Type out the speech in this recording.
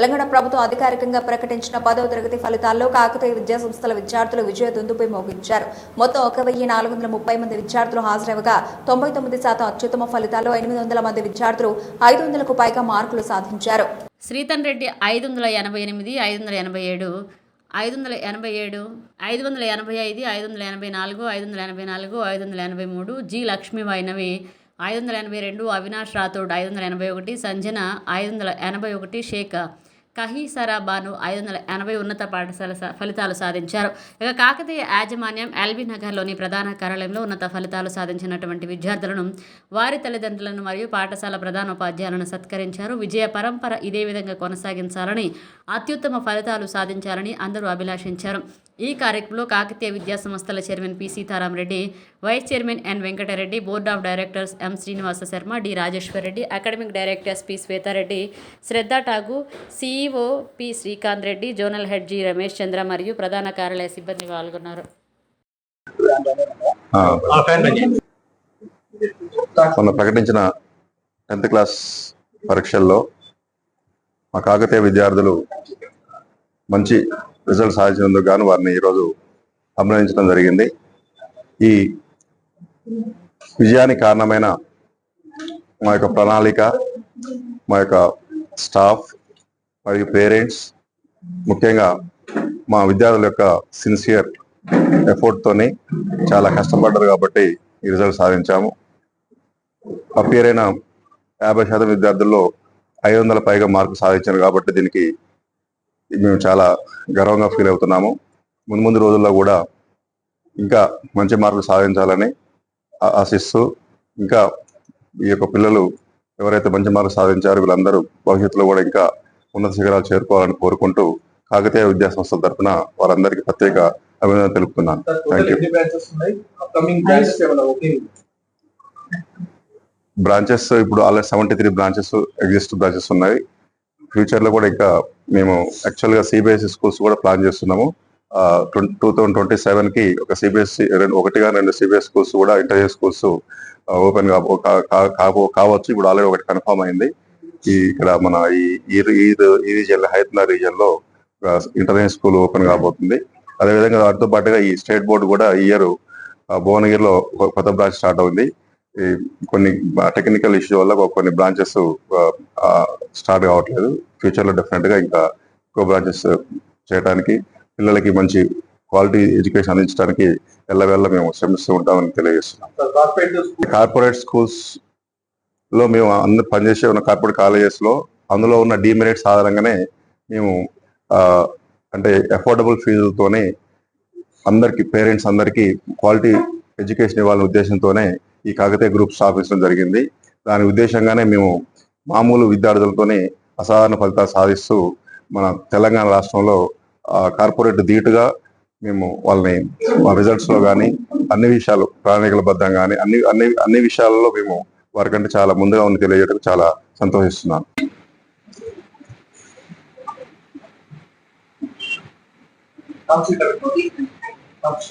తెలంగాణ ప్రభుత్వం అధికారికంగా ప్రకటించిన పదవ తరగతి ఫలితాల్లో కాకతీయ విద్యాసంస్థల విద్యార్థులు విజయ దుందుపై మోగించారు మొత్తం ఒక వెయ్యి నాలుగు వందల ముప్పై మంది విద్యార్థులు హాజరవగా తొంభై తొమ్మిది శాతం అత్యుత్తమ ఫలితాల్లో ఎనిమిది వందల మంది విద్యార్థులు ఐదు వందలకు పైగా మార్కులు సాధించారు శ్రీతన్ రెడ్డి ఐదు వందల ఎనభై ఎనిమిది ఐదు వందల ఎనభై ఏడు ఐదు వందల ఎనభై ఏడు ఐదు వందల ఎనభై ఐదు ఐదు వందల ఎనభై నాలుగు ఐదు వందల ఎనభై నాలుగు ఐదు వందల ఎనభై మూడు జి లక్ష్మీ వైనవి ఐదు వందల ఎనభై రెండు అవినాష్ రాథోడ్ ఐదు వందల ఎనభై ఒకటి సంజన ఐదు వందల ఎనభై ఒకటి షేఖ కహీ సరాబాను ఐదు వందల ఎనభై ఉన్నత పాఠశాల స- ఫలితాలు సాధించారు. ఇక కాకతీయ యాజమాన్యం ఎల్బీ నగర్లోని ప్రధాన కార్యాలయంలో ఉన్నత ఫలితాలు సాధించినటువంటి విద్యార్థులను వారి తల్లిదండ్రులను మరియు పాఠశాల ప్రధానోపాధ్యాయులను సత్కరించారు. విజయ పరంపర ఇదే విధంగా కొనసాగించాలని అత్యుత్తమ ఫలితాలు సాధించాలని అందరూ అభిలాషించారు. ఈ కార్యక్రమంలో కాకతీయ విద్యా సంస్థల chairman P Sitaram Reddy vice chairman N Venkatareddy board of directors M Srinivasa Sharma D Rajeshwar Reddy academic directors P Shwetareddy Shraddha ఠాగు CEO P Srikanth Reddy zonal head G Ramesh Chandra మరియు ప్రధాన కార్యాలయ సిబ్బంది పాల్గొన్నారు. మొన్న ప్రకటించిన tenth class పరీక్షల్లో మా కాకతీయ విద్యార్థులు మంచి రిజల్ట్ సాధించినందుకు గాను వారిని ఈరోజు అభినందించడం జరిగింది. ఈ విజయానికి కారణమైన మా యొక్క ప్రణాళిక మా యొక్క స్టాఫ్ మరియు పేరెంట్స్ ముఖ్యంగా మా విద్యార్థుల యొక్క సిన్సియర్ ఎఫర్ట్తోని చాలా కష్టపడ్డారు కాబట్టి ఈ రిజల్ట్ సాధించాము. అపియర్ అయిన యాభై శాతం విద్యార్థుల్లో ఐదు వందల పైగా మార్కులు సాధించారు కాబట్టి దీనికి మేము చాలా గర్వంగా ఫీల్ అవుతున్నాము. ముందు ముందు రోజుల్లో కూడా ఇంకా మంచి మార్కులు సాధించాలని ఆశిస్తూ ఇంకా ఈ యొక్క పిల్లలు ఎవరైతే మంచి మార్కులు సాధించారో వీళ్ళందరూ భవిష్యత్తులో కూడా ఇంకా ఉన్నత శిఖరాలు చేరుకోవాలని కోరుకుంటూ కాకతీయ విద్యా సంస్థల తరఫున వారందరికీ ప్రత్యేక అభినందన తెలుపుతున్నాను. బ్రాంచెస్ ఇప్పుడు already seventy three branches exist branches ఉన్నాయి. ఫ్యూచర్లో కూడా ఇంకా మేము యాక్చువల్గా సిబిఎస్ఈ స్కూల్స్ కూడా ప్లాన్ చేస్తున్నాము. టూ థౌజండ్ ట్వంటీ సెవెన్కి ఒక సిబిఎస్ఈ రెండు ఒకటిగా రెండు సిబిఎస్ స్కూల్స్ కూడా ఇంటర్వ్యూ స్కూల్స్ ఓపెన్ కావచ్చు. ఇప్పుడు ఆల్రెడీ ఒకటి కన్ఫర్మ్ అయింది. ఈ ఇక్కడ మన ఈ ఈ ఈ- ఈ రీజియన్ హైదరాబాద్ రీజియన్లో ఇంటర్నేషనల్ స్కూల్ ఓపెన్ కాబోతుంది. అదేవిధంగా దాంతో పాటుగా ఈ స్టేట్ బోర్డు కూడా ఈ ఇయర్ భువనగిరిలో ఒక కొత్త బ్రాంచ్ స్టార్ట్ అవుతుంది ఈ కొన్ని టెక్నికల్ ఇష్యూ వల్ల కొన్ని బ్రాంచెస్ స్టార్ట్ కావట్లేదు. ఫ్యూచర్లో డెఫినెట్గా ఇంకా ఎక్కువ బ్రాంచెస్ చేయడానికి పిల్లలకి మంచి క్వాలిటీ ఎడ్యుకేషన్ అందించడానికి ఎల్లవేళ్ళ మేము శ్రమిస్తూ ఉంటామని తెలియజేస్తున్నాం. కార్పొరేట్ స్కూల్స్లో మేము అందరు పనిచేసే ఉన్న కార్పొరేట్ కాలేజెస్లో అందులో ఉన్న డిమెరిట్స్ ఆధారంగానే మేము అంటే అఫోర్డబుల్ ఫీజులతోనే అందరికి పేరెంట్స్ అందరికీ క్వాలిటీ ఎడ్యుకేషన్ ఇవ్వాలనే ఉద్దేశంతోనే ఈ కాకతీయ గ్రూప్ స్థాపించడం జరిగింది. దాని ఉద్దేశంగానే మేము మామూలు విద్యార్థులతోనే అసాధారణ ఫలితాలు సాధిస్తూ మన తెలంగాణ రాష్ట్రంలో కార్పొరేట్ ధీటుగా మేము వాళ్ళని మా రిజల్ట్స్లో కానీ అన్ని విషయాలు ప్రణాళికల బద్దం కానీ అన్ని అన్ని అన్ని విషయాలలో మేము వారికంటే చాలా ముందుగా ఉంది తెలియజేయడం చాలా సంతోషిస్తున్నాను.